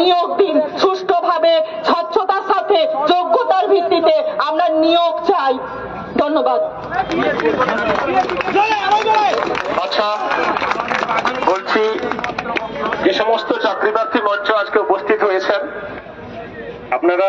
নিয়োগ দিন সুষ্ঠুভাবে স্বচ্ছতার সাথে, যোগ্যতার ভিত্তিতে আমরা নিয়োগ চাই। ধন্যবাদ। আচ্ছা বলছি, যে সমস্ত চাকরি প্রার্থী মঞ্চ আজকে উপস্থিত হয়েছেন, আপনারা